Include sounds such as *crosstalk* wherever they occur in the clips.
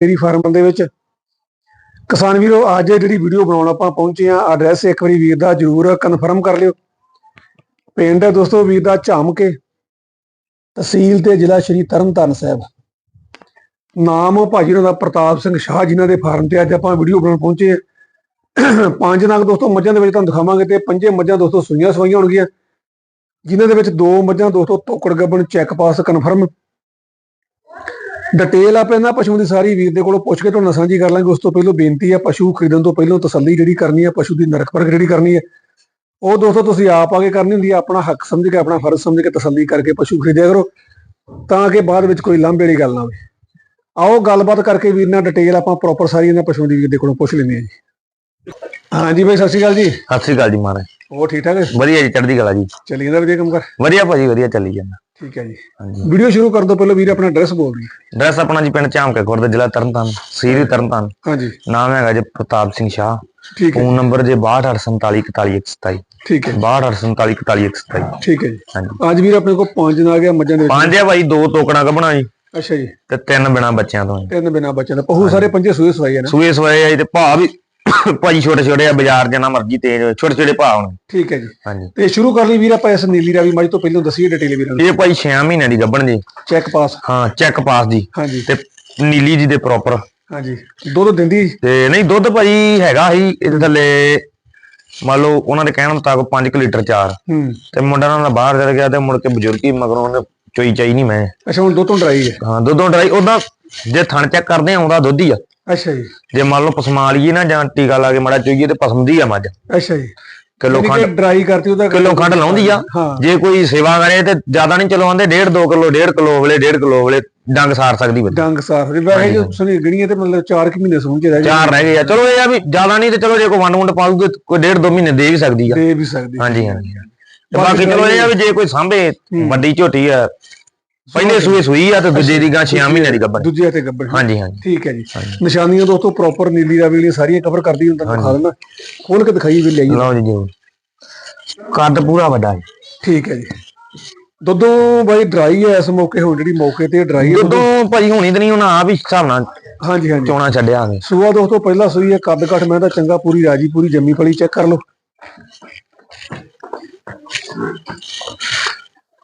Dairy farm ਦੇ ਵਿੱਚ। ਕਿਸਾਨ ਵੀਰੋ, ਅੱਜ ਜਿਹੜੀ ਵੀਡੀਓ ਬਣਾਉਣ ਆਪਾਂ ਪਹੁੰਚੇ ਆ ਐਡਰੈਸ ਇੱਕ ਵਾਰੀ ਵੀਰ ਦਾ ਜਰੂਰ ਕਨਫਰਮ ਕਰ ਲਿਓ। ਪਿੰਡ ਹੈ ਦੋਸਤੋ ਵੀਰ ਦਾ ਝਾਮ ਕੇ ਤਹਿਸੀਲ ਤੇ ਜ਼ਿਲ੍ਹਾ ਸ਼੍ਰੀ ਤਰਨਤਾਰਨ ਸਾਹਿਬ। ਨਾਮ ਭਾਜੀ ਉਹਨਾਂ ਦਾ ਪ੍ਰਤਾਪ ਸਿੰਘ ਸ਼ਾਹ, ਜਿਨ੍ਹਾਂ ਦੇ ਫਾਰਮ ਤੇ ਅੱਜ ਆਪਾਂ ਵੀਡੀਓ ਬਣਾਉਣ ਪਹੁੰਚੇ ਹਾਂ। ਪੰਜ ਨਗ ਦੋਸਤੋ, ਮੱਝਾਂ ਦੇ ਵਿੱਚ ਤੁਹਾਨੂੰ ਦਿਖਾਵਾਂਗੇ ਤੇ ਪੰਜੇ ਮੱਝਾਂ ਦੋਸਤੋ ਸੂਈਆਂ ਸਵਾਈਆਂ ਹੋਣਗੀਆਂ। ਜਿਨ੍ਹਾਂ ਦੇ ਵਿੱਚ ਦੋ ਮੱਝਾਂ ਦੋਸਤੋ, ਤੋਕੜ ਗੱਬਣ ਚੈੱਕ ਪਾਸ ਕਨਫਰਮ ਡਿਟੇਲ ਆਪਾਂ ਇਹਨਾਂ ਪਸ਼ੂ ਦੀ ਸਾਰੀ ਵੀਰ ਦੇ ਕੋਲੋਂ ਪੁੱਛ ਕੇ ਤੁਹਾਨੂੰ ਸਾਂਝੀ ਕਰ ਲਾਂਗੇ। ਉਸ ਤੋਂ ਪਹਿਲਾਂ ਬੇਨਤੀ ਹੈ ਪਸ਼ੂ ਖਰੀਦਣ ਤੋਂ ਪਹਿਲਾਂ ਤਸੱਲੀ ਜਿਹੜੀ ਕਰਨੀ ਹੈ ਪਸ਼ੂ ਦੀ ਨਰਕ ਪਰਖ ਜਿਹੜੀ ਕਰਨੀ ਹੈ ਉਹ ਦੋਸਤੋ ਤੁਸੀਂ ਆਪ ਆ ਕੇ ਕਰਨੀ ਹੁੰਦੀ ਹੈ ਆਪਣਾ ਹੱਕ ਸਮਝ ਕੇ ਆਪਣਾ ਫਰਜ਼ ਸਮਝ ਕੇ ਤਸੱਲੀ ਕਰਕੇ ਪਸ਼ੂ ਖਰੀਦਿਆ ਕਰੋ। ਤਾਂ ਕਿ ਬਾਅਦ ਵਿੱਚ ਕੋਈ ਲਾਂਭੇ ਵਾਲੀ ਗੱਲ ਨਾ ਹੋਵੇ। ਆਓ ਗੱਲਬਾਤ ਕਰਕੇ ਵੀਰ ਨਾਲ ਡਿਟੇਲ ਆਪਾਂ ਪ੍ਰੋਪਰ ਸਾਰੀ ਇਹਨਾਂ ਪਸ਼ੂ ਦੀ ਵੀਰ ਦੇ ਕੋਲੋਂ ਪੁੱਛ ਲੈਂਦੇ ਹਾਂ ਜੀ। ਹਾਂਜੀ ਭਾਈ ਸਤਿ ਸ਼੍ਰੀ ਅਕਾਲ ਜੀ। ਸਤਿ ਸ੍ਰੀ ਅਕਾਲ ਜੀ ਮਹਾਰਾਜ। ਉਹ ਠੀਕ ਠਾਕ ਹੈ? ਵਧੀਆ ਜੀ ਚੜ੍ਹਦੀ ਕਲਾ ਜੀ। ਚੱਲੀ ਜਾਂਦਾ ਵਧੀਆ ਕੰਮ ਕਰ। ਵਧੀਆ ਭਾਜੀ ਵਧੀਆ ਚੱਲੀ ਜਾਂਦਾ। ਠੀਕ ਹੈ ਜੀ। ਹਾਂਜੀ। ਵੀਡੀਓ ਸ਼ੁਰੂ ਕਰਨ ਤੋਂ ਪਹਿਲਾਂ ਵੀਰ ਆਪਣਾ ਐਡਰੈਸ ਬੋਲ ਦਿਓ। ਐਡਰੈਸ ਆਪਣਾ ਜੀ ਪਿੰਡ ਝਾਮਕੇ ਖੁਰਦ ਜ਼ਿਲ੍ਹਾ ਤਰਨਤਾਰਨ ਸੀਰੀ ਤਰਨਤਾਰਨ। ਹਾਂਜੀ। ਨਾਮ ਹੈਗਾ ਜੀ ਪ੍ਰਤਾਪ ਸਿੰਘ ਸ਼ਾਹ। ਠੀਕ ਹੈ। ਫੋਨ ਨੰਬਰ ਜੇ 6247414127 ਠੀਕ ਹੈ 6247414127 ਠੀਕ ਹੈ ਜੀ। ਹਾਂਜੀ। ਅੱਜ ਵੀਰ ਆਪਣੇ ਕੋਲ ਪੰਜ ਨਾ ਗਿਆ ਮੱਝਾਂ ਦੇ। ਪੰਜ ਆ ਭਾਈ ਦੋ ਟੋਕਣਾ ਕਬਣਾ ਜੀ। ਅੱਛਾ ਜੀ। ਤੇ ਤਿੰਨ ਬਿਨਾ ਬੱਚਿਆਂ ਤੋਂ। ਤਿੰਨ ਬਿਨਾ ਬੱਚਿਆਂ ਦਾ ਪਹੂ ਸਾਰੇ ਪੰਜੇ ਸੂਏ ਸਵਾਈ ਆ ਨਾ? ਸੂਏ ਸਵਾਏ ਆ ਤੇ ਭਾ ਵੀ ਭਾਈ ਛੋਟੇ ਛੋਟੇ ਆ ਬਾਜ਼ਾਰ ਜਿੰਨਾ ਮਰਜ਼ੀ ਤੇਜ਼ ਛੋਟੇ ਛੋਟੇ ਭਾ ਹੁਣ। ਠੀਕ ਹੈ ਜੀ। ਹਾਂਜੀ। ਤੇ ਸ਼ੁਰੂ ਕਰ ਲਈ ਵੀਰ ਆਪਾਂ ਇਸ ਨੀਲੀ ਰਾਵੀ ਮੱਝ ਤੋਂ ਪਹਿਲਾਂ ਦੱਸੀਏ ਡਿਟੇਲ ਵੀਰਾਂ ਨੂੰ। ਇਹ ਭਾਈ 6 ਮਹੀਨਿਆਂ ਦੀ ਗੱਭਣ ਜੀ। ਚੈੱਕ ਪਾਸ ਹਾਂ ਚੈੱਕ ਪਾਸ ਦੀ। ਹਾਂਜੀ। ਤੇ ਨੀਲੀ ਜੀ ਦੇ ਪ੍ਰੋਪਰ ਹਾਂਜੀ। ਦੁੱਧ ਦਿੰਦੀ ਤੇ ਨਹੀਂ ਦੁੱਧ ਭਾਈ ਹੈਗਾ ਸੀ ਇਹਦੇ ਥੱਲੇ ਮੰਨ ਲਓ ਉਹਨਾਂ ਦੇ ਕਹਿਣ ਮੁਤਾਬਕ 5 ਲੀਟਰ ਚਾਰ। ਹੂੰ। ਤੇ ਮੁੰਡਾ ਨਾਲ ਬਾਹਰ ਚਲ ਗਿਆ ਤੇ ਮੁੜ ਕੇ ਬਜ਼ੁਰਗੀ ਮਗਰੋਂ ਉਹਨੇ ਚੋਈ ਚਾਈ ਨਹੀਂ ਮੈਂ। ਅੱਛਾ ਹੁਣ ਦੁੱਧ ਡਰਾਈ ਹੈ। ਹਾਂ ਦੁੱਧੋਂ ਡਰਾਈ ਉਹਦਾ ਜੇ ਥਣ ਚੈੱਕ ਕਰਦੇ ਆ ਉਹਦਾ ਦੁੱਧ ਹੀ ਆ। ਅੱਛਾ ਜੀ। ਜੇ ਮੰਨ ਲਓ ਪਸਮਾ ਲਈਏ ਨਾ ਜਾਂ ਟੀਕਾ ਲਾ ਕੇ ਮੜਾ ਚੋਈਏ ਤੇ ਪਸਮਦੀ ਆ ਮੱਝ। ਅੱਛਾ ਜੀ। ਕਿਲੋ ਖੰਡ ਕਿ ਡਰਾਈ ਕਰਤੀ ਉਹਦਾ ਕਿਲੋ ਖੰਡ ਲਾਉਂਦੀ ਆ। ਜੇ ਕੋਈ ਸੇਵਾ ਕਰੇ ਤੇ ਜ਼ਿਆਦਾ ਨਹੀਂ ਚਲੋ ਆਂਦੇ 1.5 2 ਕਿਲੋ 1.5 ਕਿਲੋ ਵੇਲੇ 1.5 ਕਿਲੋ ਵੇਲੇ ਡੰਗ ਸਾਰ ਸਕਦੀ ਬੱਚੀ ਡੰਗ ਸਾਫ਼ ਦੀ ਵੈਸੇ ਜੋ ਸੁਣੀ ਗਣੀਆਂ ਤੇ ਮਤਲਬ 4 ਕਿ ਮਹੀਨੇ ਸਮਝ ਰਹਿ ਚਾਰ ਰਹਿ ਗਏ ਆ। ਚਲੋ ਇਹ ਆ ਵੀ ਜ਼ਿਆਦਾ ਨਹੀਂ ਤੇ ਚਲੋ ਜੇ ਕੋਈ ਵੰਡ ਵੰਡ ਪਾਊਗੇ ਕੋਈ 1.5 2 ਮਹੀਨੇ ਦੇ ਵੀ ਸਕਦੀ ਆ। ਦੇ ਵੀ ਸਕਦੀ। ਹਾਂਜੀ ਹਾਂਜੀ। ਬਾਕੀ ਚਲੋ ਇਹ ਆ ਵੀ ਜੇ ਕੋਈ ਸਾਂਭੇ ਵੱਡੀ ਝੋਟੀ ਆ ਪਹਿਲੇ ਸੂਏ ਸੂਈ ਆ ਤੇ ਦੂਜੇ ਦੀ ਗਾਂ 6 ਮਹੀਨੇ ਦੀ ਗੱਭਣ। ਦੂਜੇ ਤੇ ਗੱਬਰ ਹਾਂਜੀ ਹਾਂਜੀ। ਠੀਕ ਹੈ ਜੀ। ਨਿਸ਼ਾਨੀਆਂ ਦੋਸਤੋ ਪ੍ਰੋਪਰ ਨੀਲੀ ਰਾਵੀ ਵਾਲੀਆਂ ਸਾਰੀਆਂ ਕਵਰ ਕਰਦੀ ਹੁੰਦਾ ਦਿਖਾ ਦੇਣਾ ਖੋਲ ਕੇ ਦਿਖਾਈ ਵੀ ਲਈ ਲਓ ਜੀ ਜੀ। ਕੱਦ ਪੂਰਾ ਵੱਡਾ ਹੈ ਠੀਕ ਹੈ ਜੀ। ਦੁੱਧੋਂ ਬਾਈ ਡਰਾਈ ਹੈ ਇਸ ਮੌਕੇ ਹੁਣ ਜਿਹੜੀ ਮੌਕੇ ਤੇ ਡਰਾਈ ਹੈ ਜਦੋਂ ਭਾਈ ਹੋਣੀ ਤੇ ਨਹੀਂ ਉਹਨਾਂ ਆਪ ਹੀ ਹਿਸਾਬ ਨਾਲ ਹਾਂਜੀ ਹਾਂਜੀ। ਚੋਣਾ ਛੱਡਿਆ ਆਗੇ। ਸੂਆ ਦੋਸਤੋ ਪਹਿਲਾ ਸੂਈ ਹੈ ਕੱਦ ਘੱਟ ਮੈਂ ਤਾਂ ਚੰਗਾ ਪੂਰੀ ਰਾਜੀ ਪੂਰੀ ਜੰਮੀ ਪਲੀ ਚੈੱਕ ਕਰ ਲਓ।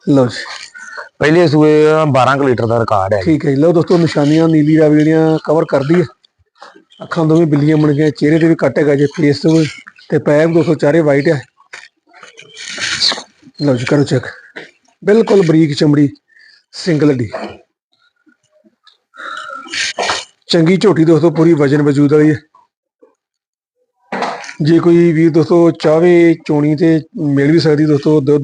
ਲਓ ਜੀ। ਪਹਿਲੇ ਸੂਏ 12 ਕੁ ਲੀਟਰ ਦਾ ਰਿਕਾਰਡ ਹੈ ਠੀਕ ਹੈ ਜੀ। ਲਓ ਦੋਸਤੋ, ਨਿਸ਼ਾਨੀਆਂ ਨੀਲੀ ਰਾਵੀ ਜਿਹੜੀਆਂ ਕਵਰ ਕਰਦੀ ਹੈ। ਅੱਖਾਂ ਦੋਵੇਂ ਬਿੱਲੀਆਂ ਬਣ ਗਈਆਂ, ਚਿਹਰੇ ਤੇ ਵੀ ਕੱਟ ਹੈਗਾ ਜੇ ਫੇਸ ਤੇ ਵੀ। ਤੇ ਪੈਰ ਦੋਸਤੋ ਚਾਰੇ ਵਾਈਟ ਹੈ। ਲਓ ਜੀ, ਕਰੋ ਚੈੱਕ ਬਿਲਕੁਲ ਬਰੀਕ ਚਮੜੀ ਸਿੰਗਲ ਹੱਡੀ ਚੰਗੀ ਝੋਟੀ ਦੋਸਤੋ, ਪੂਰੀ ਵਜਨ ਵਜੂਦ ਵਾਲੀ ਹੈ। ਜੇ ਕੋਈ ਵੀਰ ਦੋਸਤੋ ਚਾਹਵੇ ਚੋਣੀ ਤੇ ਮਿਲ ਵੀ ਸਕਦੀ ਦੋਸਤੋ ਦੁੱਧ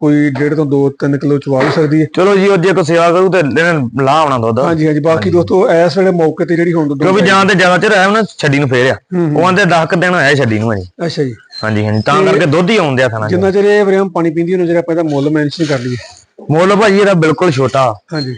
ਕੋਈ ਡੇਢ ਤੋਂ 2-3 ਕਿਲੋ ਚਵਾ ਵੀ ਸਕਦੀ ਹੈ। ਚਲੋ ਜੀ ਉਹ ਜੇ ਕੋਈ ਸੇਵਾ ਕਰੂ ਤੇ ਇਹਨੇ ਲਾ ਆਉਣਾ ਦੁੱਧ। ਹਾਂਜੀ ਹਾਂਜੀ ਬਾਕੀ ਦੋਸਤੋ ਇਸ ਵੇਲੇ ਮੌਕੇ ਤੇ ਜਿਹੜੀ ਹੁਣ ਦੁੱਧ ਕਿਉਂਕਿ ਜਾਂ ਤੇ ਜ਼ਿਆਦਾ ਚਿਰ ਆਇਆ ਨਾ ਛੱਡੀ ਨੂੰ ਫੇਰ ਆ। ਹੂੰ, ਉਹ ਆਂਦੇ 10 ਦਿਨ ਆਇਆ ਛੱਡੀ ਨੂੰ ਹਾਂਜੀ। ਅੱਛਾ ਜੀ। ਹਾਂਜੀ ਹਾਂਜੀ ਤਾਂ ਕਰਕੇ ਦੁੱਧ ਹੀ ਆਉਂਦੇ ਆ ਥਣਾ ਜਿੰਨਾ ਚਿਰ ਇਹ ਵਰਿਆਮ ਪਾਣੀ ਪੀਂਦੀ ਉਹਨਾਂ ਜਿਹੜਾ ਆਪਾਂ ਇਹਦਾ ਮੁੱਲ ਮੈਂਸ਼ਨ ਕਰ ਲਈਏ। ਮੁੱਲ ਭਾਜੀ ਇਹਦਾ ਬਿਲਕੁਲ ਛੋਟਾ। ਹਾਂਜੀ।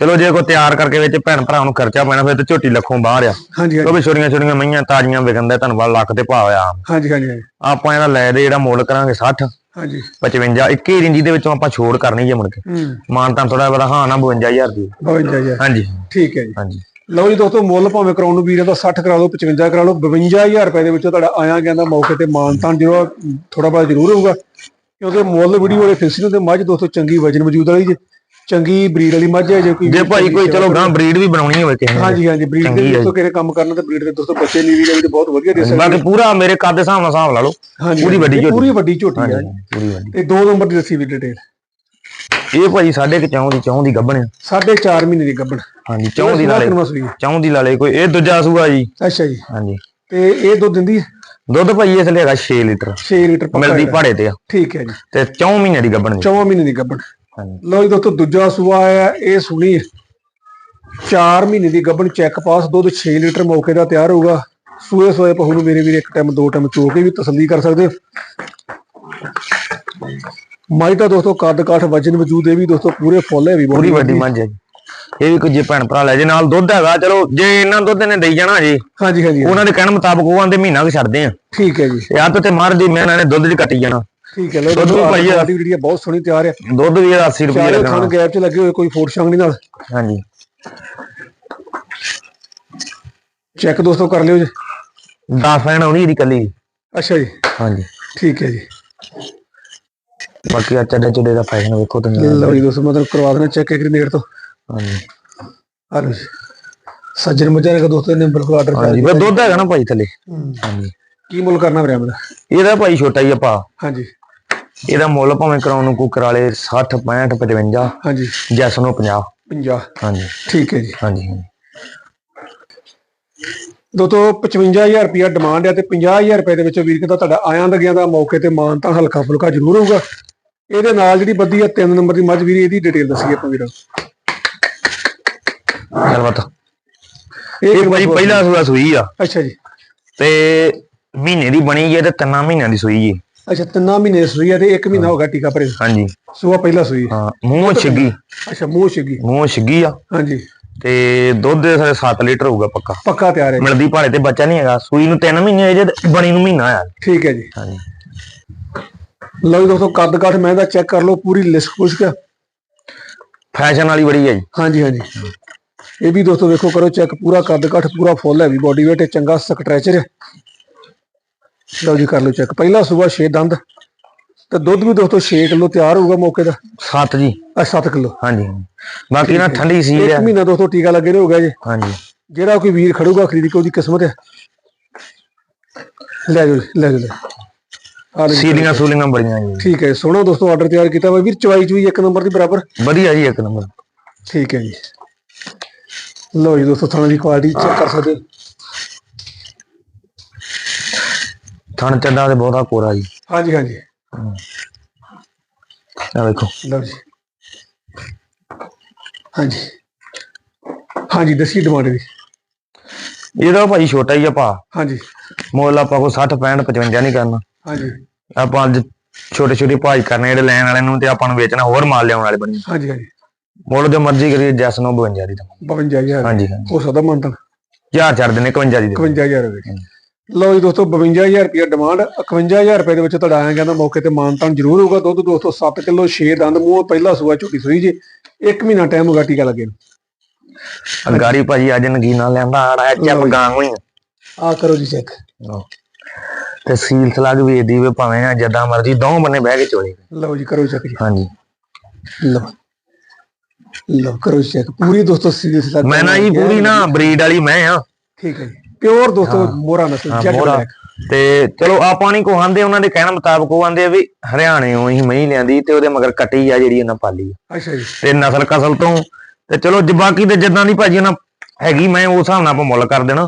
ਚਲੋ ਜੇ ਕੋਈ ਤਿਆਰ ਕਰਕੇ ਵਿੱਚ ਭੈਣ ਭਰਾ ਨੂੰ ਖਰਚਾ ਪੈਣਾ ਫਿਰ ਤੇ ਝੋਟੀ ਲੱਖੋਂ ਬਾਹਰ ਆ। ਹਾਂਜੀ ਹਾਂਜੀ। ਕਿਉਂਕਿ ਛੋਟੀਆਂ ਛੋਟੀਆਂ ਮਈਆਂ ਤਾਜ਼ੀਆਂ ਵਿਕਣਦੇ ਧੰਨਵਾਦ ਲੱਖ ਤੇ ਭਾਅ ਆ ਹਾਂਜੀ ਹਾਂਜੀ ਹਾਂਜੀ, ਆਪਾਂ ਇਹਦਾ ਲੈ ਦੇ ਜਿਹੜਾ ਮੁੱਲ ਕਰਾਂਗੇ 60 ਹਾਂਜੀ। 55 21 ਇੰਚੀ ਦੇ ਵਿੱਚੋਂ ਆਪਾਂ ਛੋੜ ਕਰਨੀ ਜੇ ਮੁੜ ਕੇ। ਹੂੰ। ਮਾਨ ਤਾਂ ਥੋੜਾ ਬੜਾ ਹਾਂ ਨਾ 52000 ਦੀ। 52 ਜੀ ਹਾਂਜੀ। ਠੀਕ ਹੈ ਜੀ। ਹਾਂਜੀ। ਲਓ ਜੀ ਦੋਸਤੋ ਮੁੱਲ ਭਾਵੇਂ ਕਰਾਉਣ ਨੂੰ ਵੀਰਾਂ ਦਾ 60 ਕਰਾ ਲਓ 55 ਕਰਾ ਲਓ 52000 ਰੁਪਏ ਦੇ ਵਿੱਚੋਂ ਤੁਹਾਡਾ ਆਇਆ ਗਿਆ ਦਾ ਮੌਕੇ ਤੇ ਮਾਨਤਾਨ ਜਿਹੜਾ ਥੋੜਾ ਬੜਾ ਜ਼ਰੂਰ ਹੋਊਗਾ। ਕਿਉਂਕਿ ਮੁੱਲ ਵੀਡੀਓ ਵਾਲੇ ਫਿਕਸ ਨੂੰ ਤੇ ਮੱਝ ਦੋਸਤੋ ਚੰਗੀ ਵਜਨ ਮੌਜੂਦ ਵਾਲੀ ਜੇ। ਚੰਗੀ ਬਰੀਡ ਵਾਲੀ ਮੱਝ ਹੈ ਜੇ ਕੋਈ ਜੇ ਭਾਈ ਕੋਈ ਚਲੋ ਗਾਂ ਬਰੀਡ ਵੀ ਬਣਾਉਣੀ ਹੋਵੇ ਕਿਸੇ ਨੇ ਹਾਂਜੀ ਹਾਂਜੀ ਬਰੀਡ ਦੇ ਦੋਸਤੋ ਕਿਹੜੇ ਕੰਮ ਕਰਨਾ ਤੇ ਬਰੀਡ ਦੇ ਦੋਸਤੋ ਬੱਚੇ ਦੇ ਵੀ ਬਹੁਤ ਵਧੀਆ ਦੇ ਸਕਦੇ ਬਾਕੀ ਪੂਰਾ ਮੇਰੇ ਕੱਦ ਦੇ ਹਿਸਾਬ ਨਾਲ ਹਿਸਾਬ ਲਾ ਲਓ। ਪੂਰੀ ਵੱਡੀ ਝੋਟੀ। ਪੂਰੀ ਵੱਡੀ ਝੋਟੀ ਹੈ ਪੂਰੀ ਵੱਡੀ। ਤੇ ਦੋ ਨੰਬਰ ਦੀ ਦੱਸੀ ਵੀ ਡਿਟੇਲ ਇਹ ਭਾਈ ਸਾਢੇ ਕੁ ਚੌਂ ਦੀ ਚੌਂ ਦੀ ਗੱਭਣ ਆ। ਸਾਢੇ 4 ਮਹੀਨੇ ਦੀ ਗੱਭਣ। ਹਾਂਜੀ ਚੌਂ ਦੀ ਹੈ? ਚੌਂ ਦੀ ਲਾਲੇ ਕੋਈ ਇਹ ਦੂਜਾ ਸੂਆ ਜੀ। ਅੱਛਾ ਜੀ। ਹਾਂਜੀ। ਤੇ ਇਹ ਦੁੱਧ ਦਿੰਦੀ ਹੈ ਦੁੱਧ ਭਾਈ ਇਸ ਲਈ ਹੈਗਾ 6 ਲੀਟਰ। 6 ਲੀਟਰ ਮਿਲਦੀ। ਪਹਾੜੇ ਤੇ ਆ। ਠੀਕ ਹੈ ਜੀ। ਤੇ ਚੌਂ ਮਹੀਨੇ ਦੀ ਗੱਭਣ ਜੀ। 4 ਮਹੀਨੇ ਦੀ ਗੱਭਣ। ਲਓ ਜੀ ਦੋਸਤੋ ਦੂਜਾ ਸੂਆ ਆਇਆ ਇਹ ਸੁਣੀ 4 ਮਹੀਨੇ ਦੀ ਗੱਭਣ ਚੈੱਕ ਪਾਸ ਦੁੱਧ 6 ਲੀਟਰ ਮੌਕੇ ਦਾ ਤਿਆਰ ਹੋਊਗਾ। ਸੂਏ ਸੋਏ ਪਹੂ ਨੂੰ ਮੇਰੇ ਵੀਰ ਇੱਕ ਟਾਈਮ ਦੋ ਟਾਈਮ ਚੋ ਕੇ ਵੀ ਤਸੱਲੀ ਕਰ ਸਕਦੇ। ਹੋ ਮਾਈ ਤਾਂ ਦੋਸਤੋ ਕੱਦ ਕਾਠ ਵਜਨ ਵਜੂਦ ਇਹ ਵੀ ਦੋਸਤੋ ਪੂਰੇ ਫੁੱਲ ਹੈ ਵੀ ਪੂਰੀ ਵੱਡੀ ਮੱਝ ਹੈ ਜੀ। ਇਹ ਵੀ ਜੇ ਭੈਣ ਭਰਾ ਲੈ ਜੇ ਨਾਲ ਦੁੱਧ ਹੈਗਾ ਚਲੋ ਜੇ ਇਹਨਾਂ ਦੁੱਧ ਨੇ ਦੇਈ ਜਾਣਾ ਜੀ ਹਾਂਜੀ ਹਾਂਜੀ ਉਹਨਾਂ ਦੇ ਕਹਿਣ ਮੁਤਾਬਕ ਉਹ ਆਂਦੇ ਮਹੀਨਾ ਕੁ ਛੱਡਦੇ ਆ। ਠੀਕ ਹੈ ਜੀ। ਤੇ ਆਪ ਤੇ ਮਾਰ ਦੀ ਮਿਹਨਤ ਨੇ ਦੁੱਧ ਚ ਕੱਟੀ ਜਾਣਾ। ਠੀਕ ਹੈ ਲਓ ਦੁੱਧ ਭਾਈ ਜਿਹੜੀ ਬਹੁਤ ਸੋਹਣੀ ਤਿਆਰ ਹੈ ਦੁੱਧ ਵੀ ਇਹਦਾ 80 ਰੁਪਏ ਲੱਗਣਾ ਥਣ ਗੈਪ 'ਚ ਲੱਗੇ ਹੋਏ ਕੋਈ ਫੋਟ ਸ਼ੰਗਣੀ ਨਾਲ। ਹਾਂਜੀ। ਚੈੱਕ ਦੋਸਤੋ ਕਰ ਲਿਓ ਜੀ। 10 ਫੈਨ ਆਉਣੀ ਇਹਦੀ ਕੱਲੀ ਅੱਛਾ ਜੀ। ਹਾਂਜੀ। ਠੀਕ ਹੈ ਜੀ। ਬਾਕੀ ਆ ਚੱਡੇ ਚੁੱਡੇ ਦਾ ਫੈਸ਼ਨ ਵੇਖੋ ਤੁਸੀਂ। ਲਓ ਜੀ ਦੋਸਤੋ ਮਤਲਬ ਕਰਵਾ ਦੇਣਾ ਚੈੱਕ ਇੱਕ ਨੇੜ ਤੋਂ। ਹਾਂਜੀ। ਆ ਲਓ ਜੀ। ਸੱਜਣ ਮੱਝਾਂ ਨੇ ਦੋਸਤੋ ਨੇ ਬਿਲਕੁਲ ਆਰਡਰ ਕਰ ਪਰ ਦੁੱਧ ਹੈਗਾ ਨਾ ਭਾਈ ਥੱਲੇ। ਹਾਂਜੀ। ਕੀ ਮੁੱਲ ਕਰਨਾ ਵੀਰੇ ਦਾ? ਇਹਦਾ ਭਾਈ ਛੋਟਾ ਹੀ ਆ ਭਾ। ਹਾਂਜੀ। ਇਹਦਾ ਮੁੱਲ ਭਾਵੇਂ ਕਰਾਉਣ ਨੂੰ ਕੋ ਕਰਾ ਲੇ 60 65 55 ਹਾਂਜੀ। ਜੈਸ ਨੂੰ 50 50 ਹਾਂਜੀ। ਠੀਕ ਹੈ ਜੀ। ਹਾਂਜੀ। ਦੋਸਤੋ 55000 ਰੁਪਿਆ ਡਿਮਾਂਡ ਹੈ ਤੇ 50000 ਰੁਪਏ ਦੇ ਵਿੱਚ ਵੀਰ ਕਹਿੰਦਾ ਤੁਹਾਡਾ ਆਇਆਂ ਲੱਗਿਆਂ ਦਾ ਮੌਕੇ ਤੇ ਮਾਨ ਤਾਂ ਹਲਕਾ ਫੁਲਕਾ ਜ਼ਰੂਰ ਹੋਊਗਾ। ਇਹਦੇ ਨਾਲ ਜਿਹੜੀ ਬੱਦੀ ਹੈ 3 ਨੰਬਰ ਦੀ ਮੱਝ ਵੀਰ ਇਹਦੀ ਡਿਟੇਲ ਦੱਸੀਏ ਆਪਾਂ ਵੀਰ। ਗੱਲਬਾਤ। ਇਹ ਭਾਈ ਪਹਿਲਾ ਸੂਆ ਸੂਈ ਆ। ਅੱਛਾ ਜੀ। ਤੇ ਮਹੀਨੇ ਦੀ ਬਣੀ ਹੈ ਤੇ ਤਿੰਨਾਂ ਮਹੀਨਿਆਂ ਦੀ ਸੂਈ ਹੈ ਅੱਛਾ ਤਿੰਨਾਂ ਮਹੀਨੇ ਸੂਈ ਤੇ 1 ਮਹੀਨਾ ਹੋ। ਗਿਆ ਟੀਕਾ ਭਰੇ ਹਾਂਜੀ। ਸੂਆ ਪਹਿਲਾ ਸੂਈ। ਹੈ। ਮੂੰਹ ਛਿੱਗੀ। ਅੱਛਾ ਮੂੰਹ ਛਿੱਗੀ। ਮੂੰਹ ਛਿੱਗੀ ਆ। ਹਾਂਜੀ। ਤੇ ਦੁੱਧ ਦੇ ਸਾਰੇ 7 ਲੀਟਰ ਹੋਊਗਾ ਪੱਕਾ। ਪੱਕਾ ਤਿਆਰ ਹੈ ਮਿਲਦੀ ਭਾੜੇ ਤੇ ਬੱਚਾ ਨਹੀਂ ਹੈਗਾ। ਸੂਈ ਨੂੰ 3 ਮਹੀਨੇ ਹੋਏ ਜੇ ਬਣੀ ਨੂੰ ਮਹੀਨਾ ਆ। ਠੀਕ ਹੈ ਜੀ। ਹਾਂਜੀ। ਲਓ ਦੋਸਤੋ ਕੱਦ ਕਾਠ ਮੈਂ ਦਾ ਚੈੱਕ ਕਰ ਲਓ ਪੂਰੀ ਲਿਸਟ ਪੁੱਛ ਕੇ ਫੈਸ਼ਨ ਵਾਲੀ ਬੜੀ ਹੈ ਜੀ। ਹਾਂਜੀ ਹਾਂਜੀ। ਇਹ ਵੀ ਦੋਸਤੋ ਵੇਖੋ ਕਰੋ ਚੈੱਕ। ਪੂਰਾ ਕੱਦ ਕਾਠ ਪੂਰਾ ਫੁੱਲ ਹੈ ਵੀ। ਬੋਡੀ weight ਚੰਗਾ ਸਟ੍ਰੈਚਰ ਹੈ। ਲਓ ਜੀ ਕਰ ਲਓ ਚੈੱਕ ਪਹਿਲਾ ਸੂਆ 6 ਦੰਦ ਤੇ ਦੁੱਧ ਵੀ ਦੋਸਤੋ 6 ਕਿਲੋ ਤਿਆਰ ਹੋਊਗਾ ਮੌਕੇ ਦਾ। 7 ਜੀ। ਆ 7 ਕਿਲੋ। ਹਾਂਜੀ। ਬਾਕੀ ਨਾ ਠੰਡੀ ਸੀ ਇੱਕ ਮਹੀਨਾ ਦੋਸਤੋ ਟੀਕਾ ਲੱਗੇ ਰਹੂਗਾ ਜੀ। ਹਾਂਜੀ। ਜਿਹੜਾ ਕੋਈ ਵੀਰ ਖੜੂਗਾ ਖਰੀਦ ਕੇ ਉਹਦੀ ਕਿਸਮਤ ਹੈ। ਲੈ ਜਾਓ ਜੀ, ਲੈ ਜਾਓ। ਸੀਲੀਆਂ ਸੂਲੀਆਂ ਬੜੀਆਂ ਜੀ। ਠੀਕ ਹੈ ਸੋਹਣਾ ਦੋਸਤੋ ਆਰਡਰ ਤਿਆਰ ਕੀਤਾ ਵਾ। ਵੀਰ ਚਵਾਈ ਚੁਈ ਇੱਕ ਨੰਬਰ ਦੀ ਬਰਾਬਰ। ਵਧੀਆ ਜੀ ਇੱਕ ਨੰਬਰ। ਠੀਕ ਹੈ ਜੀ। ਲਓ ਜੀ ਦੋਸਤੋ ਥਾਣੇ ਦੀ ਕੁਆਲਿਟੀ ਚੈੱਕ ਕਰ ਸਕਦੇ ਹੋ। ਥਣ ਚੱਡਾ ਤੇ ਬਹੁਤਾ ਕੋਰਾ ਜੀ। ਹਾਂਜੀ ਹਾਂਜੀ। ਆ ਵੇਖੋ। ਲਓ ਜੀ। ਹਾਂਜੀ। ਹਾਂਜੀ ਦੱਸੀ ਡਿਮਾਂਡ ਦੀ ਇਹਦਾ ਭਾਈ ਛੋਟਾ ਹੀ ਆ ਭਾ। ਹਾਂਜੀ। ਮੁੱਲ ਆਪਾਂ ਕੋ 60 65 55 ਨਹੀਂ ਕਰਨਾ। ਹਾਂਜੀ। ਆਪਾਂ ਅੱਜ ਛੋਟੇ ਛੋਟੇ ਭਾਈ ਕਰਨੇ ਜਿਹੜੇ ਲੈਣ ਵਾਲੇ ਨੂੰ ਤੇ ਆਪਾਂ ਨੂੰ ਵੇਚਣਾ ਹੋਰ ਮਾਲ ਲਿਆਉਣ ਵਾਲੇ ਬਣੀ। ਹਾਂਜੀ ਹਾਂਜੀ। ਮੁੱਲ ਜੋ ਮਰਜ਼ੀ ਕਰੀਏ ਜੈਸ ਨੂੰ 52 ਦੀ ਦਵਾਂਗੇ। 52000 ਹਾਂਜੀ ਹਾਂਜੀ। ਹੋ ਸਕਦਾ ਮੰਤਨ ਹਜ਼ਾਰ ਛੱਡ ਦਿੰਨੇ 51 ਦੀ ਦਵਾਂਗੇ। 51000 ਰੁਪਏ। ਲਓ ਜੀ ਦੋਸਤੋ 52000 ਰੁਪਏ ਡਿਮਾਂਡ 51000 ਰੁਪਏ ਦੇ ਵਿੱਚ ਤੁਹਾਡਾ ਆਇਆ ਕਹਿੰਦਾ ਮੌਕੇ ਤੇ ਮਾਨਤਾਨ ਜ਼ਰੂਰ ਹੋਊਗਾ। ਦੁੱਧ ਦੋਸਤੋ 7 ਕਿਲੋ 6 ਦੰਦ ਮੂੰਹ ਪਹਿਲਾ ਸੂਆ ਝੋਟੀ ਸੂਈ ਜੀ। ਇੱਕ ਮਹੀਨਾ ਟਾਈਮ ਹੋਗਾ ਟੀਕਾ ਲੱਗੇ ਨੂੰ। ਗਾੜੀ ਭਾਜੀ ਅੱਜ ਨਗੀਨਾ ਲੈਂਦਾ ਆੜਾ ਚੱਪ ਗਾਂ ਹੋਈ ਆ। ਕਰੋ ਜੀ ਚੈੱਕ ਤੇ ਸੀਲ ਸਲੱਗ ਵੇਚਦੀ ਵੇ ਭਾਵੇਂ ਆ ਜਦਾਂ ਮਰਜ਼ੀ ਦੋ ਬੰਨੇ ਬਹਿ ਕੇ ਚੋਲੇ ਲਓ ਜੀ ਕਰੋ ਚੈੱਕ ਜੀ। ਹਾਂਜੀ। ਲਓ। ਲਓ ਕਰੋ ਚੈੱਕ ਪੂਰੀ ਦੋਸਤੋ ਸੀਰੀਅਸ ਲੱਗ ਮੈਂ ਨਾ ਜੀ ਪੂਰੀ ਨਾ ਬਰੀਡ ਵਾਲੀ ਮੈਂ ਆ। ਠੀਕ ਹੈ ਜੀ। ਪਿਓਰ ਦੋਸਤੋ ਮੋਰਾ ਨਸਲ ਜੈਟ। ਬਲੈਕ। ਤੇ ਚਲੋ ਆਪਾਂ ਨਹੀਂ ਕੋ ਆਂਦੇ ਉਹਨਾਂ ਦੇ ਕਹਿਣ ਮੁਤਾਬਕ ਉਹ ਆਂਦੇ ਆ ਵੀ ਹਰਿਆਣਿਓਂ ਹੀ ਮਹੀਂ ਲਿਆਂਦੀ ਤੇ ਉਹਦੇ ਮਗਰ ਕੱਟੀ ਆ ਜਿਹੜੀ ਇਹਨਾਂ ਪਾਲੀ ਆ। ਅੱਛਾ ਜੀ। ਤੇ ਨਸਲ ਕਸਲ ਤੋਂ ਤੇ ਚਲੋ ਜੇ ਬਾਕੀ ਤੇ ਜਿੱਦਾਂ ਦੀ ਭਾਜੀ ਉਹਨਾਂ ਹੈਗੀ ਮੈਂ ਉਸ ਹਿਸਾਬ ਨਾਲ ਆਪਾਂ ਮੁੱਲ ਕਰ ਦੇਣਾ।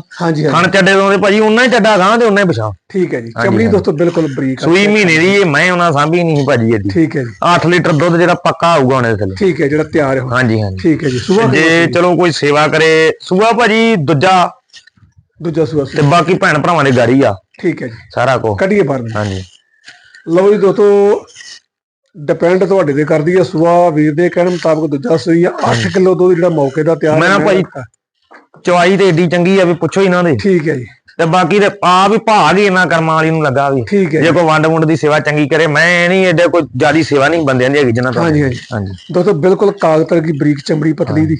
ਖਾਣ ਚੱਡੇ ਤੋਂ ਤੇ ਭਾਜੀ ਉਹਨਾਂ ਹੀ ਚੱਡਾ ਗਾਂ ਤੇ ਉਹਨਾਂ ਹੀ ਪਛਾ ਠੀਕ ਹੈ ਜੀ। ਚਮੜੀ। ਦੋਸਤੋ ਬਿਲਕੁਲ ਬਰੀਕ। ਸੂਈ ਮਹੀਨੇ ਦੀ ਇਹ ਮੈਂ ਉਹਨਾਂ ਸਾਂਭੀ ਨਹੀਂ ਭਾਜੀ ਇਹਦੀ। ਠੀਕ ਹੈ ਜੀ। 8 ਲੀਟਰ ਦੁੱਧ ਜਿਹੜਾ ਪੱਕਾ ਆਊਗਾ ਉਹਨੇ ਥੱਲੇ। ਠੀਕ ਹੈ ਜਿਹੜਾ ਤਿਆਰ ਹੈ ਹਾਂਜੀ ਹਾਂਜੀ। ਠੀਕ ਹੈ ਜੀ। ਸੁਬਾ ਜੇ ਚਲੋ ਕੋਈ ਸੇਵਾ ਕਰੇ। ਸੂਆ ਭਾਜੀ ਦੂਜਾ ਦੂਜਾ ਸੁਬਾ ਤੇ ਬਾਕੀ ਭੈਣ ਭਰਾਵਾਂ ਦੀ ਗਾੜੀ ਆ। ਠੀਕ ਹੈ ਜੀ। ਸਾਰਾ ਕੋ ਕੱਢੀਏ ਬਾਹਰ ਹਾਂਜੀ। ਲਓ ਜੀ ਦੋਸਤੋ ਡਿਪੈਂਡ ਤੁਹਾਡੇ ਤੇ ਕਰਦੀ ਹੈ ਸੁਬਾ ਵੀਰ ਦੇ ਕਹਿਣ ਮੁਤਾਬਕ ਦੂਜਾ ਸੂਈ ਆ। 8 ਕਿਲੋ ਦੁੱਧ ਜਿਹੜਾ ਮੌਕੇ ਦਾ ਤਿਆਰ ਮੈਂ ਭਾਈ ਚਵਾਈ ਤੇ ਏਡੀ ਚੰਗੀ ਆ ਵੀ ਪੁੱਛੋ ਹੀ ਨਾ ਦੇ। ਠੀਕ ਹੈ ਜੀ। ਤੇ ਬਾਕੀ ਤੇ ਆ ਵੀ ਭਾਗ ਹੀ ਇਹਨਾਂ ਕਰਮਾਂ ਵਾਲੀ ਨੂੰ ਲੱਗਾ ਵੀ। ਜੇ। ਕੋਈ ਵੰਡ ਵੁੰਡ ਦੀ ਸੇਵਾ ਚੰਗੀ ਕਰੇ ਮੈਂ ਨਹੀਂ ਏਡਾ ਕੋਈ ਜਿਆਦੀ ਸੇਵਾ ਨਹੀਂ ਬੰਦਿਆਂ ਦੀ ਹੈਗੀ ਜਿਨ੍ਹਾਂ ਤੋਂ। ਹਾਂਜੀ ਹਾਂਜੀ। ਦੋਸਤੋ ਬਿਲਕੁਲ ਕਾਗਤਰ ਦੀ ਬਰੀਕ ਚਮੜੀ ਪਤਲੀ ਦੀ।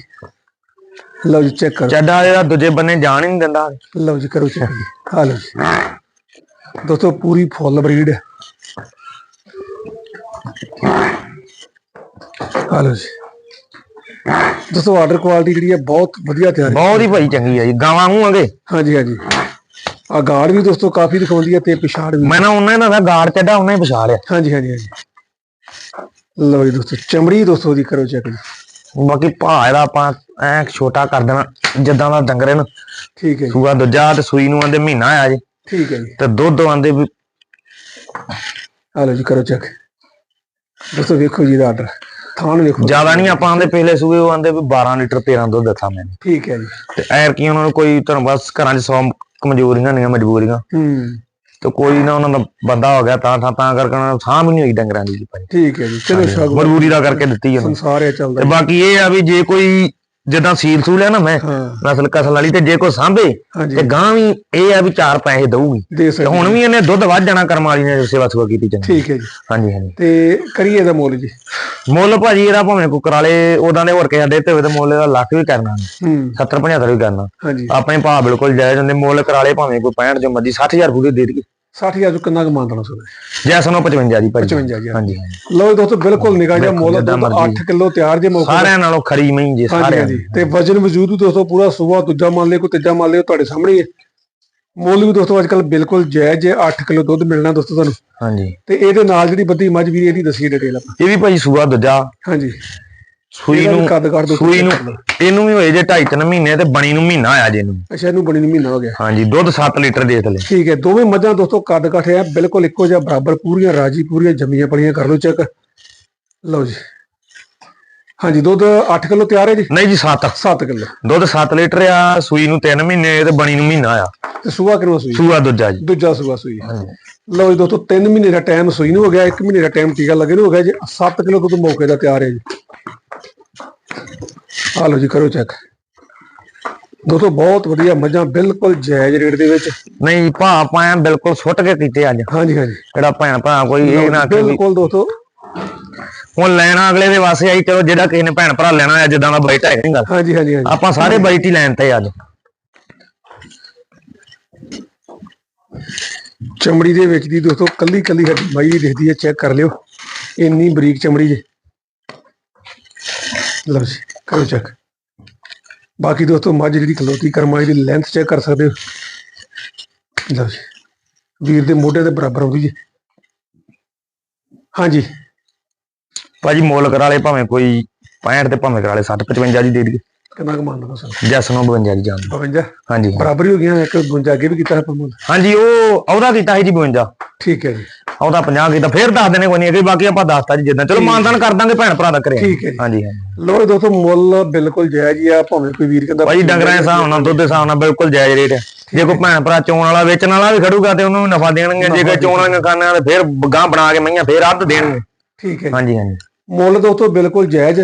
ਲਓ ਜੀ ਚੈੱਕ ਕਰੋ। ਚੱਡਾ ਜਿਹੜਾ ਦੂਜੇ ਬੰਨੇ ਜਾਣ ਹੀ ਨਹੀਂ ਦਿੰਦਾ। ਲਓ ਜੀ ਕਰੋ ਚੈੱਕ ਆ ਲਓ ਜੀ। ਦੋਸਤੋ ਪੂਰੀ ਫੁੱਲ ਬਰੀਡ ਹੈ। ਆ ਲਓ ਜੀ। ਦੋਸਤੋ ਆਰਡਰ ਕੁਆਲਿਟੀ ਜਿਹੜੀ ਹੈ ਬਹੁਤ ਵਧੀਆ ਤਿਆਰ ਹੈ। ਬਹੁਤ ਹੀ ਭਾਈ ਚੰਗੀ ਆ ਜੀ। ਗਾਵਾਂ ਹੂਆਂਗੇ ਹਾਂਜੀ ਹਾਂਜੀ। ਆ ਗਾਰਡ ਵੀ ਦੋਸਤੋ ਕਾਫੀ ਦਿਖਾਉਂਦੀ ਹੈ ਤੇ ਪਿਛਾੜ ਵੀ। ਮੈਂ ਨਾ ਉਹਨਾਂ ਦਾ ਗਾੜ ਚੱਡਾ ਉਹਨਾਂ ਹੀ ਪਛਾ ਲਿਆ ਹਾਂਜੀ ਹਾਂਜੀ ਹਾਂਜੀ। ਲਓ ਜੀ ਦੋਸਤੋ ਚਮੜੀ ਦੋਸਤੋ ਦੀ ਕਰੋ ਚੈੱਕ ਜੀ। ਬਾਕੀ ਭਾ ਇਹਦਾ ਆਪਾਂ ਐ ਛੋਟਾ ਕਰ ਦੇਣਾ ਜਿੱਦਾਂ ਦਾ ਡੰਗਰੇ ਨੂੰ। ਠੀਕ ਹੈ ਜੀ। ਸੂਆ ਦੂਜਾ ਤੇ ਸੂਈ ਨੂੰ ਆਂਦੇ ਮਹੀਨਾ ਆ ਜੀ। ਠੀਕ ਹੈ ਜੀ। ਤੇ ਦੁੱਧ ਆਂਦੇ ਵੀ ਆ ਲਓ ਜੀ ਕਰੋ ਚੈੱਕ ਦੋਸਤੋ ਵੇਖੋ ਜੀ ਦਾ ਆਰਡਰ ਥਾਣ ਵੇਖੋ। ਜ਼ਿਆਦਾ ਨਹੀਂ ਆਪਾਂ ਆਂਦੇ ਪਹਿਲੇ ਸੂਏ ਉਹ ਆਂਦੇ ਵੀ 12 ਲੀਟਰ 13 ਦੁੱਧ ਦਿੱਤਾ ਮੈਨੂੰ ਠੀਕ ਹੈ ਜੀ। ਤੇ ਐਰ ਕੀ ਉਹਨਾਂ ਨੂੰ ਕੋਈ ਤੁਹਾਨੂੰ ਬਸ ਘਰਾਂ 'ਚ ਸੌ ਕਮਜ਼ੋਰੀਆਂ ਨਹੀਂ ਮਜਬੂਰੀਆਂ। ਹੂੰ। ਤੇ ਕੋਈ ਨਾ ਉਹਨਾਂ ਦਾ ਬੰਦਾ ਹੋ ਗਿਆ ਤਾਂ ਤਾਂ ਤਾਂ ਕਰਕੇ ਉਹਨਾਂ ਨੂੰ ਸਾਂਭ ਨਹੀਂ ਹੋਈ ਡੰਗਰਾਂ ਦੀ ਭਾਈ ਠੀਕ ਹੈ ਜੀ ਚਲੋ ਸ਼ਗਵਾ ਮਜਬੂਰੀ ਦਾ ਕਰਕੇ ਦਿੱਤੀ ਉਹਨਾਂ। ਸੰਸਾਰ ਇਹ ਚੱਲਦਾ ਤੇ ਬਾਕੀ ਇਹ ਆ ਵੀ ਜੇ ਕੋਈ ਜਿੱਦਾਂ ਸੀਲ ਸੂਲ ਆ ਨਾ ਮੈਂ ਹਾਂ। ਨਸਲ ਕਸਲ ਵਾਲੀ ਤੇ ਜੇ ਕੋਈ ਸਾਂਭੇ ਤੇ ਗਾਂ ਵੀ ਇਹ ਆ ਵੀ ਚਾਰ ਪੈਸੇ ਦਊਗੀ। ਦੇ ਤੇ ਹੁਣ ਵੀ ਇਹਨੇ ਦੁੱਧ ਵੱਧ ਜਾਣਾ ਕਰਮ ਵਾਲੀ ਨੇ ਸੇਵਾ ਸੁਆ ਕੀਤੀ ਚੰਗੀ। ਠੀਕ ਹੈ ਜੀ। ਹਾਂਜੀ ਹਾਂਜੀ। ਤੇ ਕਰੀਏ ਦਾ ਮੁੱਲ ਜੀ। ਮੁੱਲ ਭਾਜੀ ਇਹਦਾ ਭਾਵੇਂ ਕੋ ਕਰਾਲੇ ਉਹਦਾਂ ਦੇ ਹੋਰ ਕਿਸੇ ਦੇ ਤੇ ਮੁੱਲ ਇਹਦਾ ਲੱਖ ਵੀ ਕਰਨਾ ਹੂੰ। 70 75 ਵੀ ਕਰਨਾ। ਹਾਂਜੀ। ਆਪਣੇ ਭਾਅ ਬਿਲਕੁਲ ਜਾਇਜ਼ ਹੁੰਦੇ ਮੁੱਲ ਕਰਾਲੇ ਭਾਵੇਂ ਕੋਈ 65 ਜੋ ਮਰਜ਼ੀ 60000 ਪੂਰੇ ਦੇ ਦੇਈਏ। 60000 ਤੋਂ ਕਿੰਨਾ ਕੁ ਮੰਨਦਾ ਸੋਨੇ ਜੈਸਨ ਉਹ 55 ਦੀ ਭਾਜੀ। 55 ਹਾਂਜੀ। ਲਓ ਜੀ ਦੋਸਤੋ ਬਿਲਕੁਲ ਨਿਗਾਹ ਜਿਹਾ ਮੁੱਲ ਜਿੱਦਾਂ ਦੁੱਧ ਮਰਜ਼ੀ। 8 ਕਿਲੋ ਤਿਆਰ ਜੇ ਮੌਕੇ ਸਾਰਿਆਂ ਨਾਲੋਂ ਖਰੀ ਮਹੀਂ ਜੇ ਸਾਰਿਆਂ ਦੀ। ਤੇ ਵਜਨ ਵਜੂਦ ਦੋਸਤੋ ਪੂਰਾ ਸੂਆ ਦੂਜਾ ਮੰਨ ਲਿਓ ਕੋਈ ਤੀਜਾ ਮੰਨ ਲਿਓ ਤੁਹਾਡੇ ਸਾਹਮਣੇ ਹੀ ਮੁੱਲ ਵੀ ਦੋਸਤੋ ਅੱਜ ਕੱਲ ਬਿਲਕੁਲ ਜਾਇਜ਼ ਹੈ 8 ਕਿਲੋ ਦੁੱਧ ਮਿਲਣਾ ਦੋਸਤੋ ਤੁਹਾਨੂੰ। ਹਾਂਜੀ। ਤੇ ਇਹਦੇ ਨਾਲ ਜਿਹੜੀ ਬੱਦੀ ਮੱਝ ਵੀ ਇਹਦੀ ਦੱਸੀਏ ਡਿਟੇਲ ਆਪਾਂ। ਇਹ ਵੀ ਭਾਜੀ ਸੂਆ ਦੂਜਾ। ਹਾਂਜੀ। ਸੂਈ ਨੂੰ ਕੱਦ ਕਰ ਦੋ ਸੂਈ ਨੂੰ ਇਹਨੂੰ ਵੀ ਹੋਏ ਜੇ 2.5 ਮਹੀਨੇ ਤੇ ਬਣੀ ਨੂੰ ਮਹੀਨਾ ਆਇਆ ਜੇ ਇਹਨੂੰ। ਅੱਛਾ ਇਹਨੂੰ ਬਣੀ ਨੂੰ ਮਹੀਨਾ ਹੋ ਗਿਆ। ਹਾਂਜੀ ਦੁੱਧ 7 ਲੀਟਰ ਦੇ ਥਲੇ ਠੀਕ ਹੈ ਦੋਵੇਂ ਮੱਝਾਂ ਦੋਸਤੋ ਕੱਦ ਕਾਠੇ ਆ ਬਿਲਕੁਲ ਇੱਕੋ ਜਿਹਾ ਬਰਾਬਰ ਪੂਰੀਆਂ ਰਾਜੀ ਪੂਰੀਆਂ ਜੰਮੀਆਂ ਪਲੀਆਂ ਕਰ ਲਓ ਚੈੱਕ। ਲਓ ਜੀ। ਹਾਂਜੀ ਦੁੱਧ 8 ਕਿਲੋ ਤਿਆਰ ਹੈ ਜੀ? ਨਹੀਂ ਜੀ 7 7 ਕਿਲੋ। ਦੁੱਧ 7 ਲੀਟਰ ਆ ਸੂਈ ਨੂੰ 3 ਮਹੀਨੇ ਤੇ ਬਣੀ ਨੂੰ ਮਹੀਨਾ ਆ। ਤੇ ਸੂਆ ਕਿੰਨਾ ਸੂਈ? ਸੂਆ ਦੂਜਾ ਜੀ। ਦੂਜਾ ਸੂਆ ਸੂਈ। ਲਓ ਜੀ ਦੋਸਤੋ 3 ਮਹੀਨੇ ਦਾ ਟਾਈਮ ਸੂਈ ਨੂੰ ਹੋ ਗਿਆ 1 ਮਹੀਨੇ ਦਾ ਟਾਈਮ ਟੀਕਾ ਲੱਗੇ ਨੂੰ ਹੋ ਗਿਆ ਜੀ। 7 ਕਿਲੋ ਦੁੱਧ ਮੌਕੇ ਦਾ ਤਿਆਰ ਹੈ ਜੀ। ਆ ਲਓ ਜੀ ਕਰੋ ਚੈੱਕ ਦੋਸਤੋ ਬਹੁਤ ਵਧੀਆ ਮੱਝਾਂ ਬਿਲਕੁਲ ਜਾਇਜ਼ ਰੇਟ ਦੇ ਵਿੱਚ। ਨਹੀਂ ਭਾ ਪਾਇਆ ਬਿਲਕੁਲ ਸੁੱਟ ਕੇ ਕੀਤੇ ਅੱਜ। ਹਾਂਜੀ ਹਾਂਜੀ। ਜਿਹੜਾ ਭੈਣ ਭਰਾ ਕੋਈ ਇਹ ਨਾ ਕਿ ਬਿਲਕੁਲ ਦੋਸਤੋ। ਹੁਣ ਲੈਣਾ ਅਗਲੇ ਦੇ ਵਾਸਤੇ ਆਈ ਚਲੋ ਜਿਹੜਾ ਕਿਸੇ ਨੇ ਭੈਣ ਭਰਾ ਲੈਣਾ ਆ ਜਿੱਦਾਂ ਦਾ ਬੈਠਾ ਹੈ ਗੱਲ ਹਾਂਜੀ ਹਾਂਜੀ ਹਾਂਜੀ। ਆਪਾਂ ਸਾਰੇ ਬਾਈਟ ਹੀ ਲੈਣ ਤੇ ਅੱਜ। ਚਮੜੀ ਦੇ ਵਿੱਚ ਦੀ ਦੋਸਤੋ ਕੱਲੀ ਕੱਲੀ ਹੱਡੀ ਮਾਈ ਦਿਖਦੀ ਹੈ ਚੈੱਕ ਕਰ ਲਿਓ। ਇੰਨੀ ਬਰੀਕ ਚਮੜੀ ਜੇ। ਲਓ ਜੀ ਕਰੋ ਚੈੱਕ ਬਾਕੀ ਦੋਸਤੋ ਮੱਝ ਜਿਹੜੀ ਖਲੋਤੀ ਕਰਮਾਈ ਦੀ ਲੈਂਥ ਚੈੱਕ ਕਰ ਸਕਦੇ ਹੋ। ਲਓ ਜੀ। ਵੀਰ ਦੇ ਮੋਢੇ ਦੇ ਬਰਾਬਰ ਆਉਂਦੀ ਜੀ। ਹਾਂਜੀ। ਭਾਜੀ ਮੁੱਲ ਕਰਾਲੇ ਭਾਵੇਂ ਕੋਈ 65 ਤੇ ਭਾਵੇਂ ਕਰਾਲੇ 60 55 ਦੀ ਦੇ ਦਈਏ। ਕਿੰਨਾ ਕੁ ਮੰਨਦਾ ਤੁਸੀਂ ਜੈਸ ਨੂੰ 52 ਦੀ ਜਾਨ 52 ਹਾਂਜੀ ਬਰਾਬਰ ਹੀ ਹੋ ਗਈਆਂ ਇੱਕ 52 ਅੱਗੇ ਵੀ ਕੀਤਾ ਹੈ ਪ੍ਰਮੋਦ ਹਾਂਜੀ ਉਹ ਉਹਦਾ ਕੀਤਾ ਸੀ ਜੀ 52 ਠੀਕ ਹੈ ਜੀ। ਉਹਦਾ 50 ਕੀਤਾ ਫੇਰ ਦੱਸ ਦੇਣੇ ਕੋਈ ਨਹੀਂ ਅਗੇ ਬਾਕੀ ਆਪਾਂ ਦੱਸਤਾ ਜੀ ਜਿੱਦਾਂ। ਚਲੋ ਮਾਨਦਾਨ ਕਰ ਦਾਂਗੇ ਭੈਣ ਭਰਾ ਦਾ ਕਰਿਆ। ਠੀਕ ਹੈ ਜੀ। ਹਾਂਜੀ। ਹਾਂਜੀ ਲੋ ਦੋਸਤੋ ਮੁੱਲ ਬਿਲਕੁਲ ਜਾਇਜ਼ ਹੀ ਆ ਭਾਵੇਂ ਕੋਈ ਵੀਰ ਕਹਿੰਦਾ ਭਾਜੀ ਡੰਗਰਾਂ ਦੇ ਹਿਸਾਬ ਨਾਲ ਦੁੱਧ ਦੇ ਹਿਸਾਬ ਨਾਲ ਬਿਲਕੁਲ ਜਾਇਜ਼ ਰੇਟ ਹੈ ਜੇ ਕੋਈ ਭੈਣ ਭਰਾ ਚੋਣ ਵਾਲਾ ਵੇਚਣ ਵਾਲਾ ਵੀ ਖੜੂਗਾ ਤੇ ਉਹਨੂੰ ਨਫਾ ਦੇਣਗੇ। ਜੇ ਕੋਈ ਚੋਣ ਵਾਲੀਆਂ ਖਾਣੇ ਵਾਲੇ ਫੇਰ ਗਾਂ ਬਣਾ ਕੇ ਮਈਆਂ ਫੇਰ ਅੱਧ ਦੇਣਗੇ। ਠੀਕ ਹੈ ਜੀ। ਹਾਂਜੀ ਹਾਂਜੀ। ਮੁੱਲ ਦੋਸਤੋ ਬਿਲਕੁਲ ਜਾਇਜ਼।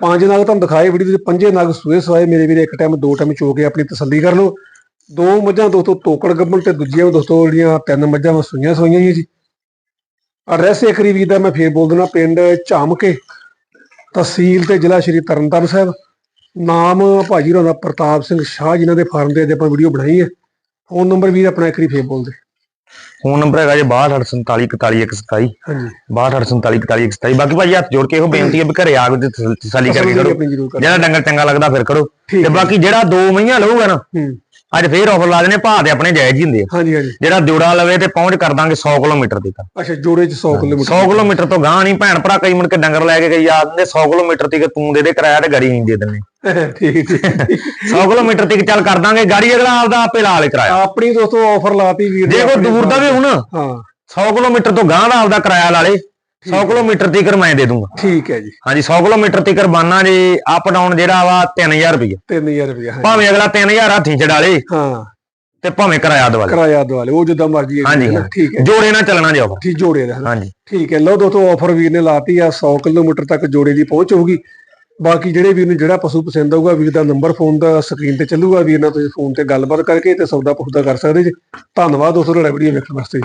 ਪੰਜ ਨਗ ਤੁਹਾਨੂੰ ਦਿਖਾਏ ਵੀਡੀਓ ਵਿੱਚ ਪੰਜੇ ਨਗ ਸੂਏ ਸਵਾਏ। ਮੇਰੇ ਵੀਰੇ ਇੱਕ ਟਾਈਮ ਦੋ ਟਾਈਮ ਚੋ ਕੇ ਆਪਣੀ ਤਸੱਲੀ ਕਰ ਲਓ। ਦੋ ਮੱਝਾਂ ਦੋਸਤੋ ਤੋਕੜ ਗੱਬਣ ਤੇ ਦੂਜੀਆਂ ਦੋਸਤੋ ਜਿਹੜੀਆਂ ਤਿੰਨ ਮੱਝਾਂ ਵਾ ਸੂਈਆਂ ਸਵਾਈਆਂ ਹੀ ਜੀ। ਐਡਰੈਸ ਇੱਕ ਵੀਰ ਦਾ ਮੈਂ ਫੇਰ ਬੋਲ ਦੇਣਾ ਪਿੰਡ ਝਾਮਕੇ ਤਹਿਸੀਲ ਤੇ ਜ਼ਿਲ੍ਹਾ ਸ਼੍ਰੀ ਤਰਨਤਾਰਨ ਸਾਹਿਬ। ਨਾਮ ਭਾਜੀ ਹੋਰਾਂ ਦਾ ਪ੍ਰਤਾਪ ਸਿੰਘ ਸ਼ਾਹ ਜਿਨ੍ਹਾਂ ਦੇ ਫਾਰਮ ਤੇ ਅੱਜ ਆਪਾਂ ਵੀਡੀਓ ਬਣਾਈ ਹੈ। ਫੋਨ ਨੰਬਰ ਵੀਰ ਆਪਣਾ ਇੱਕ ਵਾਰੀ ਫੇਰ ਬੋਲ ਦੇ। ਫੋਨ ਨੰਬਰ ਹੈਗਾ ਜੀ 6247414127 ਹਾਂਜੀ। 6247414127 ਬਾਕੀ ਭਾਜੀ ਹੱਥ ਜੋੜ ਕੇ ਇਹੋ ਬੇਨਤੀ ਹੈ ਵੀ ਘਰੇ ਆ ਕੇ ਤਸੱਲ- ਕਰਕੇ ਕਰੋ। ਜਿਹੜਾ ਡੰਗਰ ਚੰਗਾ ਲੱਗਦਾ ਫਿਰ ਕਰੋ। ਤੇ ਬਾਕੀ ਜਿਹੜਾ ਦੋ ਮਹੀਆਂ ਲਊਗਾ ਨਾ ਹੂੰ। ਅੱਜ ਫੇਰ ਆਫਰ ਲਾ ਦੇਣੇ ਭਾਅ ਤੇ ਆਪਣੇ ਜਾਇਜ਼ ਹੀ ਹੁੰਦੇ ਆ। ਹਾਂਜੀ ਹਾਂਜੀ। ਜਿਹੜਾ ਜੋੜਾ ਲਵੇ ਤੇ ਪਹੁੰਚ ਕਰ ਦਾਂਗੇ 100 ਕਿਲੋਮੀਟਰ ਤੱਕ। ਅੱਛਾ ਜੋੜੇ ਚ 100 ਕਿਲੋਮੀਟਰ 100 ਕਿਲੋਮੀਟਰ ਤੋਂ ਗਾਂ ਨਹੀਂ ਭੈਣ ਭਰਾ ਕਈ ਮੁੜ ਕੇ ਡੰਗਰ ਲੈ ਕੇ ਗਈ ਆ ਦਿੰਦੇ 100 ਕਿਲੋਮੀਟਰ ਤੱਕ ਤੂੰ ਦੇ ਦੇ ਕਿਰਾਇਆ ਤੇ ਗਾੜੀ ਨਹੀਂ ਦੇ ਦਿੰਦੇ *laughs* ਠੀਕ ਠੀਕ। 100 ਕਿਲੋਮੀਟਰ ਤੱਕ ਚੱਲ ਕਰ ਦਾਂਗੇ ਗਾੜੀ ਅਗਲਾ ਆਪਦਾ ਆਪੇ ਲਾ ਲੈ ਕਿਰਾਇਆ। ਆਪਣੀ ਦੋਸਤੋ ਆਫਰ ਲਾਤੀ ਵੀਰ ਜੇ ਨੇ ਕੋਈ ਦੂਰ ਦਾ ਵੀ ਹੁਣ। ਹਾਂ। 100 ਕਿਲੋਮੀਟਰ ਤੋਂ ਗਾਂ ਦਾ ਆਪਦਾ ਕਿਰਾਇਆ ਲਾ ਲੇ। 100 ਕਿਲੋਮੀਟਰ ਤੱਕ ਮੈਂ ਦੇ ਦੂੰਗਾ। ਠੀਕ ਹੈ ਜੀ। ਹਾਂਜੀ 100 ਕਿਲੋਮੀਟਰ ਤੱਕ ਬਾਨਾ ਜੇ ਅਪ ਡਾਊਨ ਜਿਹੜਾ ਵਾ 3000 ਰੁਪਏ 3000 ਰੁਪਏ ਭਾਵੇਂ ਅਗਲਾ 3000 ਹੱਥੀਂ ਚੜਾ ਲੇ ਹਾਂ। ਤੇ ਭਾਵੇਂ ਕਿਰਾਇਆ ਦਵਾ ਲੇ। ਕਿਰਾਇਆ ਦਵਾਲੇ ਉਹ ਜਿੱਦਾਂ ਮਰਜ਼ੀ ਹੈ। ਠੀਕ ਹੈ। ਜੋੜੇ ਨਾਲ ਚੱਲਣਾ ਜੇ ਆਫਰ ਠੀਕ ਜੋੜੇ ਦਾ ਨਾ। ਹਾਂਜੀ। ਠੀਕ ਹੈ ਲਓ ਦੋਸਤੋ ਆਫਰ ਵੀਰ ਨੇ ਲਾਤੀ ਆ 100 ਕਿਲੋਮੀਟਰ ਤੱਕ ਜੋੜੇ ਦੀ ਪਹੁੰਚ ਹੋਊਗੀ। ਬਾਕੀ ਜਿਹੜੇ ਵੀਰ ਨੂੰ ਜਿਹੜਾ ਪਸ਼ੂ ਪਸੰਦ ਆਊਗਾ ਵੀਰ ਦਾ ਨੰਬਰ ਫੋਨ ਦਾ ਸਕਰੀਨ ਤੇ ਚੱਲੂਗਾ। ਵੀਰ ਨਾਲ ਤੁਸੀਂ ਫੋਨ ਤੇ ਗੱਲਬਾਤ ਕਰਕੇ ਤੇ ਸੌਦਾ ਪੁੱਛਦਾ ਕਰ ਸਕਦੇ ਜੀ। ਧੰਨਵਾਦ ਦੋਸਤੋ ਤੁਹਾਡਾ ਵੀਡੀਓ ਵੇਖਣ ਵਾਸਤੇ